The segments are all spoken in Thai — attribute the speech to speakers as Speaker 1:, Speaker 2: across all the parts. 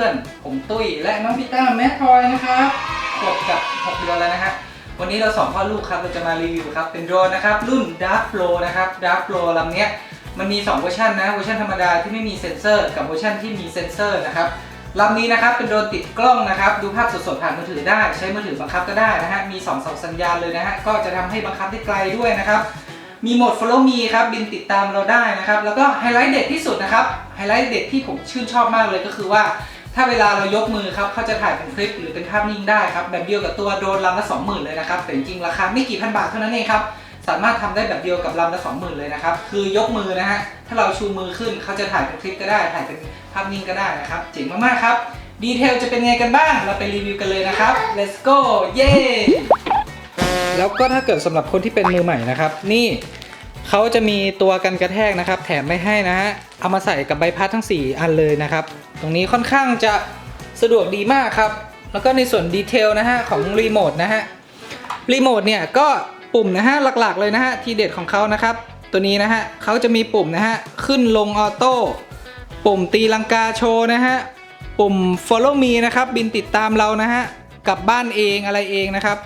Speaker 1: อนๆ ผมตุ้ยและน้องพิต้าแม่ทอยนะครับขวบกับ 6 เดือนแล้วนะฮะวันนี้เราสองพ่อลูกครับเราจะมารีวิวครับ เป็นโดรนนะครับ รุ่น Dark Flow นะครับ Dark Flow ลำเนี้ยมันมี 2 เวอร์ชันนะเวอร์ชันธรรมดาที่ไม่มีเซ็นเซอร์กับเวอร์ชันที่มีเซ็นเซอร์นะครับลำนี้นะครับเป็นโดรนติดกล้องนะครับ ดูภาพสดๆผ่านมือถือได้ ใช้มือถือบังคับก็ได้นะฮะมี2องสสัญญาณเลยนะฮะก็จะทำให้บังคับได้ไกลด้วยนะครับมีโหมด follow me ครับบินติดตามเราได้นะครับ แล้วก็ไฮไลท์เด็ดที่สุดนะครับไฮไลท์เด็ดที่ผมชื่นชอบมากเลยก็คือว่า ถ้าเวลาเรายกมือครับเขาจะถ่ายเป็นคลิปหรือเป็นภาพนิ่งได้ครับแบบเดียวกับตัวโดรนลำละ20,000เลยนะครับแต่จริงๆราคาไม่กี่พันบาทเท่านั้นเองครับสามารถทำได้แบบเดียวกับลำละ20,000เลยนะครับคือยกมือนะฮะถ้าเราชูมือขึ้นเขาจะถ่ายเป็นคลิปก็ได้ถ่ายเป็นภาพนิ่งก็ได้นะครับเจ๋งมากๆครับดีเทลจะเป็นไงกันบ้าง เราไปรีวิวกันเลยนะครับ let's go เย้แล้วก็ถ้าเกิดสำหรับคนที่เป็นมือใหม่นะครับ นี่ เขาจะมีตัวกันกระแทกนะครับ แถมไม่ให้นะฮะเอามาใส่กับใบพัดทั้ง 4 อันเลยนะครับ ตรงนี้ค่อนข้างจะสะดวกดีมากครับ แล้วก็ในส่วนดีเทลนะฮะของรีโมทนะฮะรีโมทเนี่ยก็ปุ่มนะฮะหลักๆเลยนะฮะทีเด็ดของเขานะครับ ตัวนี้นะฮะเขาจะมีปุ่มนะฮะขึ้นลงออโต้ปุ่มตีลังกาโชว์นะฮะปุ่ม follow me นะครับบินติดตามเรานะฮะกลับบ้านเองอะไรเองนะครับ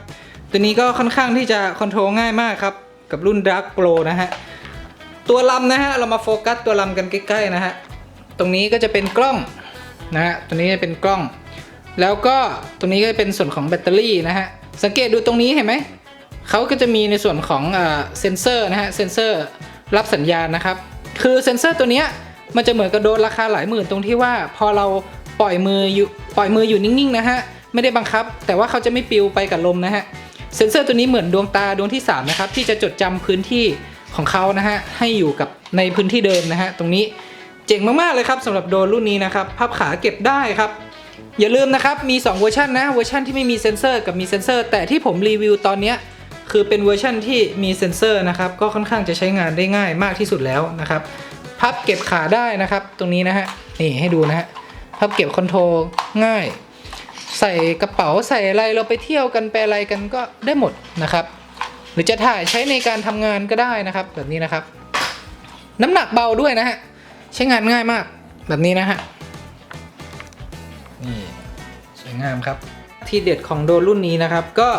Speaker 1: ตัวนี้ก็ค่อนข้างที่จะคอนโทรลง่ายมากครับ กับรุ่น Dark Pro นะฮะ ตัวลำนะฮะ เรามาโฟกัสตัวลำกันใกล้ๆนะฮะ ตรงนี้ก็จะเป็นกล้องนะฮะ ตัวนี้จะเป็นกล้อง แล้วก็ตรงนี้ก็จะเป็นส่วนของแบตเตอรี่นะฮะ สังเกตดูตรงนี้เห็นไหม เขาก็จะมีในส่วนของเซนเซอร์นะฮะ เซนเซอร์รับสัญญาณนะครับ คือเซนเซอร์ตัวนี้มันจะเหมือนกับโดนราคาหลายหมื่นตรงที่ว่าพอเราปล่อยมืออยู่ปล่อยมืออยู่นิ่งๆนะฮะ ไม่ได้บังคับ แต่ว่าเขาจะไม่ปลิวไปกับลมนะฮะ เซ็นเซอร์ตัวนี้เหมือนดวงตาดวงที่3นะครับที่จะจดจำพื้นที่ของเขานะฮะให้อยู่กับในพื้นที่เดิมนะฮะตรงนี้เจ๋งมากๆเลยครับสำหรับโดรนรุ่นนี้นะครับพับขาเก็บได้ครับ อย่าลืมนะครับมี 2 เวอร์ชันนะเวอร์ชันที่ไม่มีเซ็นเซอร์กับมีเซ็นเซอร์ แต่ที่ผมรีวิวตอนนี้คือเป็นเวอร์ชันที่มีเซ็นเซอร์นะครับก็ค่อนข้างจะใช้งานได้ง่ายมากที่สุดแล้วนะครับพับเก็บขาได้นะครับ ตรงนี้นะฮะนี่ให้ดูนะฮะพับเก็บคอนโทรลง่าย ใส่กระเป๋าใส่อะไรเราไปเที่ยวกันไปอะไรกันก็ได้หมดนะครับ หรือจะถ่ายใช้ในการทำงานก็ได้นะครับ แบบนี้นะครับ น้ำหนักเบาด้วยนะฮะใช้งานง่ายมากแบบนี้นะฮะนี่สวยงามครับ ที่เด็ดของโดรนรุ่นนี้นะครับ ก็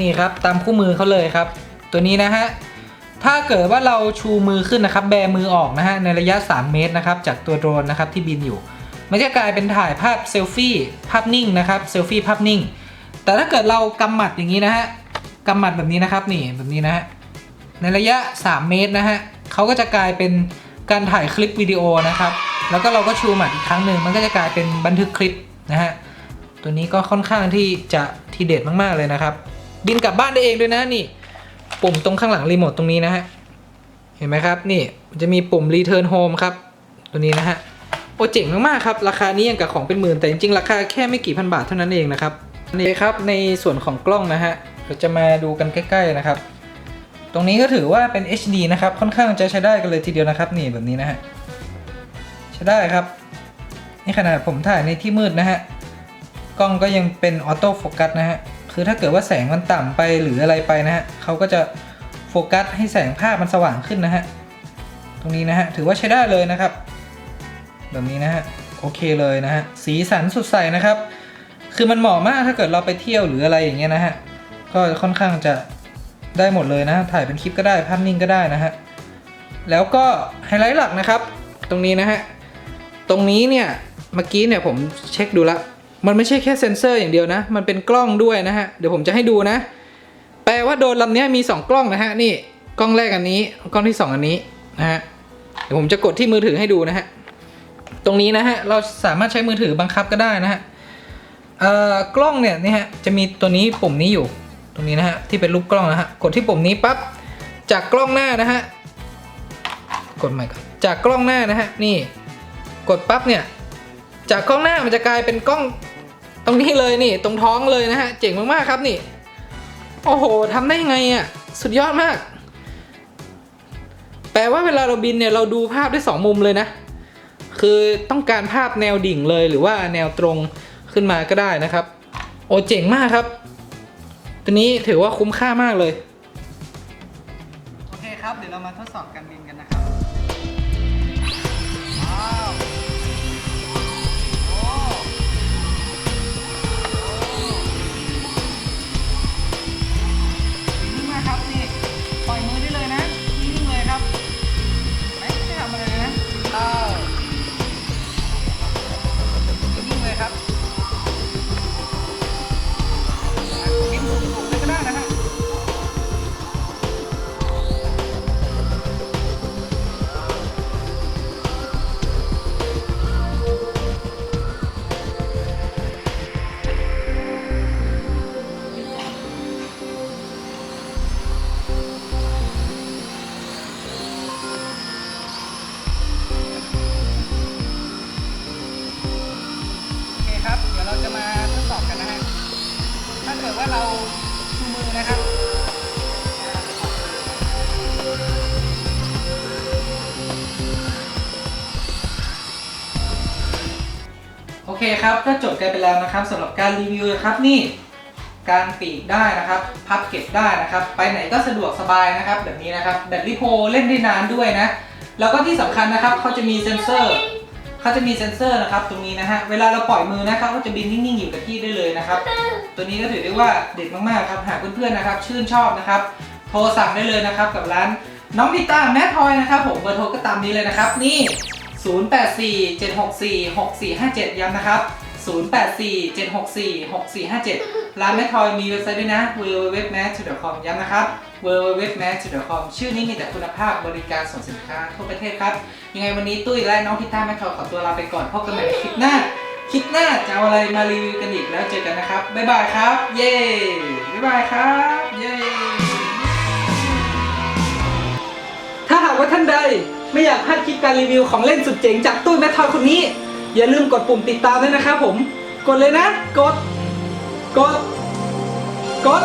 Speaker 1: นี่ครับตามคู่มือเขาเลยครับ ตัวนี้นะฮะถ้าเกิดว่าเราชูมือขึ้นนะครับ แบมือออกนะฮะในระยะ 3 เมตรนะครับ จากตัวโดรนนะครับที่บินอยู่ มันจะกลายเป็นถ่ายภาพเซลฟี่ภาพนิ่งนะครับเซลฟี่ภาพนิ่ง แต่ถ้าเกิดเรากำหมัดอย่างนี้นะฮะกำหมัดแบบนี้นะครับนี่แบบนี้นะฮะในระยะ 3 เมตรนะฮะเขาก็จะกลายเป็นการถ่ายคลิปวิดีโอนะครับ แล้วก็เราก็ชูหมัดอีกครั้งหนึ่งมันก็จะกลายเป็นบันทึกคลิปนะฮะตัวนี้ก็ค่อนข้างที่จะทีเด็ดมากๆเลยนะครับ บินกลับบ้านได้เองด้วยนะนี่ ปุ่มตรงข้างหลังรีโมทตรงนี้นะฮะเห็นไหมครับนี่จะมีปุ่ม Return Home ครับ ตัวนี้นะฮะ โอ้เจ๋งมากๆครับ ราคานี้ยังกับของเป็นหมื่น แต่จริงๆ ราคาแค่ไม่กี่พันบาทเท่านั้นเองนะครับนี่ครับในส่วนของกล้องนะฮะเราจะมาดูกันใกล้ ๆนะครับ ตรงนี้ก็ถือว่าเป็น HD นะครับ ค่อนข้างจะใช้ได้กันเลยทีเดียวนะครับ นี่แบบนี้นะฮะใช้ได้ครับ นี่ขนาดผมถ่ายในที่มืดนะฮะกล้องก็ยังเป็นออโต้โฟกัสนะฮะคือถ้าเกิดว่าแสงมันต่ำไปหรืออะไรไปนะฮะเขาก็จะโฟกัสให้แสงภาพมันสว่างขึ้นนะฮะตรงนี้นะฮะถือว่าใช้ได้เลยนะครับ แบบนี้นะฮะโอเคเลยนะฮะสีสันสดใสนะครับ คือมันเหมาะมากถ้าเกิดเราไปเที่ยวหรืออะไรอย่างเงี้ยนะฮะก็ค่อนข้างจะได้หมดเลยนะถ่ายเป็นคลิปก็ได้ภาพนิ่งก็ได้นะฮะแล้วก็ไฮไลท์หลักนะครับ ตรงนี้นะฮะตรงนี้เนี่ยเมื่อกี้เนี่ยผมเช็คดูละมันไม่ใช่แค่เซ็นเซอร์อย่างเดียวนะ มันเป็นกล้องด้วยนะฮะ เดี๋ยวผมจะให้ดูนะ แปลว่าโดรนลำนี้มี 2 กล้องนะฮะ นี่กล้องแรกอันนี้ กล้องที่ 2 อันนี้นะฮะ เดี๋ยวผมจะกดที่มือถือให้ดูนะฮะ ตรงนี้นะฮะเราสามารถใช้มือถือบังคับก็ได้นะฮะกล้องเนี่ยนี่ฮะจะมีตัวนี้ปุ่มนี้อยู่ ตรงนี้นะฮะที่เป็นรูปกล้องนะฮะกดที่ปุ่มนี้ปั๊บจากกล้องหน้านะฮะกดใหม่ก่อนจากกล้องหน้านะฮะนี่กดปั๊บเนี่ยจากกล้องหน้ามันจะกลายเป็นกล้องตรงนี้เลยนี่ตรงท้องเลยนะฮะเจ๋งมากๆครับนี่ โอ้โหทำได้ยังไงอะสุดยอดมาก แปลว่าเวลาเราบินเนี่ยเราดูภาพได้สองมุมเลยนะ คือต้องการภาพแนวดิ่งเลยหรือว่าแนวตรงขึ้นมาก็ได้นะครับ โอเจ๋งมากครับ ตัวนี้ถือว่าคุ้มค่ามากเลย โอเคครับ เดี๋ยวเรามาทดสอบการบินกันนะครับาเราชูมือนะครับโอเคครับก็จบกันไปแล้วนะครับสำหรับการรีวิวนะครับนี่การปีกได้นะครับ พับเก็บได้นะครับ ไปไหนก็สะดวกสบายนะครับ แบบนี้นะครับแบตลิโพเล่นได้นานด้วยนะ แล้วก็ที่สำคัญนะครับเขาจะมีเซ็นเซอร์ เขาจะมีเซ็นเซอร์นะครับตรงนี้นะฮะ เวลาเราปล่อยมือนะครับก็จะบินนิ่งๆอยู่กับที่ได้เลยนะครับ ตัวนี้ก็ถือได้ว่าเด็ดมากๆครับ หากเพื่อนๆนะครับ ชื่นชอบนะครับ โทรสั่งได้เลยนะครับกับร้านน้องพิต้าแม่ทอยนะครับผมเบอร์โทรก็ตามนี้เลยนะครับ นี่ 0847646457 ย้ำนะครับ 0847646457 ร้านแม่ทอยมีเว็บไซต์ด้วยนะ www.match.com ย้ำนะครับ www.match.com ชื่อนี้มีแต่คุณภาพบริการส่งสินค้าทั่วประเทศครับ ยังไงวันนี้ตุ้ยและน้องพิต้าแม่ทอยขอตัวลาไปก่อนพบกันใหม่ในคลิปหน้า คลิปหน้าจะเอาอะไรมารีวิวกันอีกแล้วเจอกันนะครับ บ๊ายบายครับ เย้ บ๊ายบายครับ เย้ ถ้าหากว่าท่านใดไม่อยากพลาดคลิปการรีวิวของเล่นสุดเจ๋งจากตุ้ยแมททอยคนนี้ อย่าลืมกดปุ่มติดตามด้วยนะครับผม กดเลยนะ กด กด กด